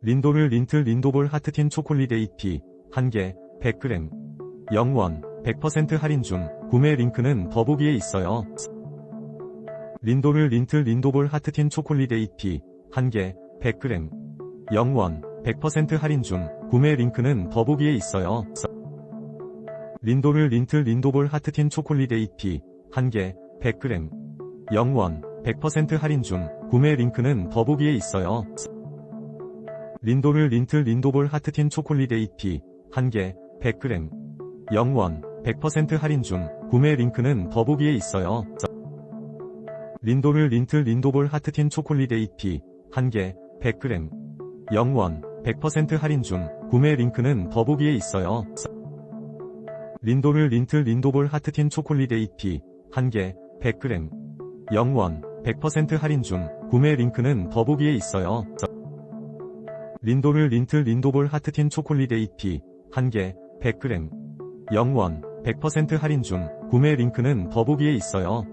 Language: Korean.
린도를 린틀 린도볼 하트틴 초콜릿 AP 1개 100g 0원 100% 할인 중 구매 링크는 더보기에 있어요. 린도를 린틀 린도볼 하트틴 초콜릿 AP 1개 100g 0원 100% 할인 중 구매 링크는 더보기에 있어요. 린도를 린틀 린도볼 하트틴 초콜릿 AP 1개 100g 0원 100% 할인 중 구매 링크는 더보기에 있어요. 린도를 린틀 린도볼 하트틴 초콜릿 AP 1개 100g 0원 100% 할인 중 구매 링크는 더보기에 있어요. 린도를 린틀 린도볼 하트틴 초콜릿 AP 1개 100g 0원 100% 할인 중 구매 링크는 더보기에 있어요. 린도를 린틀 린도볼 하트틴 초콜릿 AP 1개 100g 0원 100% 할인 중 구매 링크는 더보기에 있어요. 린도를 린틀 린도볼 하트틴 초콜릿 AP 1개 100g 0원 100% 할인 중 구매 링크는 더보기에 있어요.